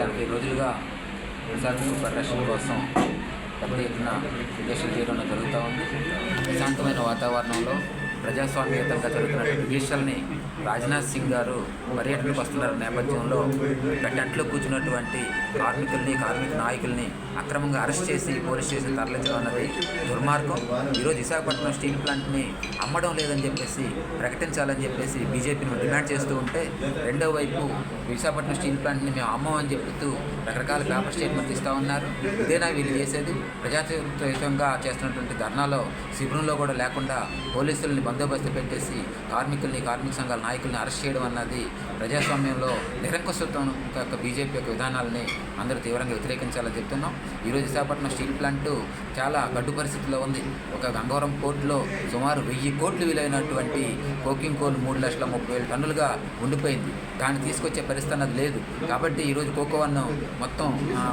నలభై రోజులుగా విశాఖ పరిరక్షణ కోసం పెద్ద ఎత్తున ఉద్దేశం చేయడం జరుగుతూ ఉంది. ప్రశాంతమైన వాతావరణంలో ప్రజాస్వామ్యతంగా జరుగుతున్నటువంటి విషయాల్ని రాజ్నాథ్ సింగ్ గారు పర్యటనకు వస్తున్న నేపథ్యంలో టెంట్లో కూర్చున్నటువంటి కార్మికుల్ని కార్మిక నాయకుల్ని అక్రమంగా అరెస్ట్ చేసి పోలీస్ స్టేషన్ తరలించడం అన్నది దుర్మార్గం. ఈరోజు విశాఖపట్నం స్టీల్ ప్లాంట్ని అమ్మడం లేదని చెప్పేసి ప్రకటించాలని చెప్పేసి బీజేపీని డిమాండ్ చేస్తూ ఉంటే రెండో వైపు విశాఖపట్నం స్టీల్ ప్లాంట్ని మేము అమ్మమని చెబుతూ రకరకాల పేపర్ స్టేట్మెంట్ ఇస్తూ ఉన్నారు. ఇదేనా వీళ్ళు చేసేది? ప్రజాతంగా చేస్తున్నటువంటి ధర్నాలో శిబిరంలో కూడా లేకుండా పోలీసుల్ని బందోబస్తు పెట్టేసి కార్మికుల్ని కార్మిక సంఘాల నాయకుల్ని అరెస్ట్ చేయడం అన్నది ప్రజాస్వామ్యంలో నిరంకుశత్వం యొక్క బీజేపీ యొక్క విధానాలని అందరూ తీవ్రంగా వ్యతిరేకించాలని చెప్తున్నాం. ఈరోజు విశాఖపట్నం స్టీల్ ప్లాంట్ చాలా గడ్డు పరిస్థితిలో ఉంది. ఒక గంగవరం పోర్టులో సుమారు వెయ్యి కోట్లు విలువైనటువంటి కోకింగ్ కోల్ మూడు లక్షల ముప్పై వేల టన్నులుగా ఉండిపోయింది. దాన్ని తీసుకొచ్చే పరిస్థితి అన్నది లేదు. కాబట్టి ఈరోజు కోకోవన్ను మొత్తం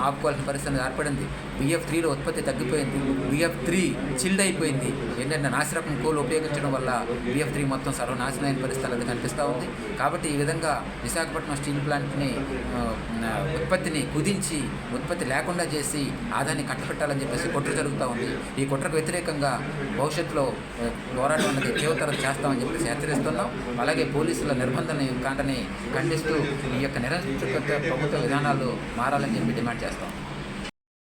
ఆపుకోవాల్సిన పరిస్థితి ఏర్పడింది. బిఎఫ్ త్రీలో ఉత్పత్తి తగ్గిపోయింది. బిఎఫ్ త్రీ చిల్డ్ అయిపోయింది. ఏంటంటే నాసిరకం కోల్ ఉపయోగించడం వల్ల బిఎఫ్ త్రీ మొత్తం సర్వనాశనం అయిన పరిస్థితి అనేది కనిపిస్తూ ఉంది. కాబట్టి ఈ విధంగా విశాఖపట్నం స్టీల్ ప్లాంట్ని ఉత్పత్తిని కుదించి ఉత్పత్తి లేకుండా చేసి ఆదాన్ని కట్టపెట్టాలని చెప్పేసి కుట్ర జరుగుతూ ఉంది. ఈ కుట్రకు వ్యతిరేకంగా భవిష్యత్తులో పోరాటం అనేది తీవ్రతరం చేస్తామని చెప్పేసి హెచ్చరిస్తున్నాం. అలాగే పోలీసుల నిర్బంధన కాంటని ఖండిస్తూ ఈ యొక్క నిరంతర ప్రభుత్వ విధానాలు మారాలని చెప్పి డిమాండ్ చేస్తాం.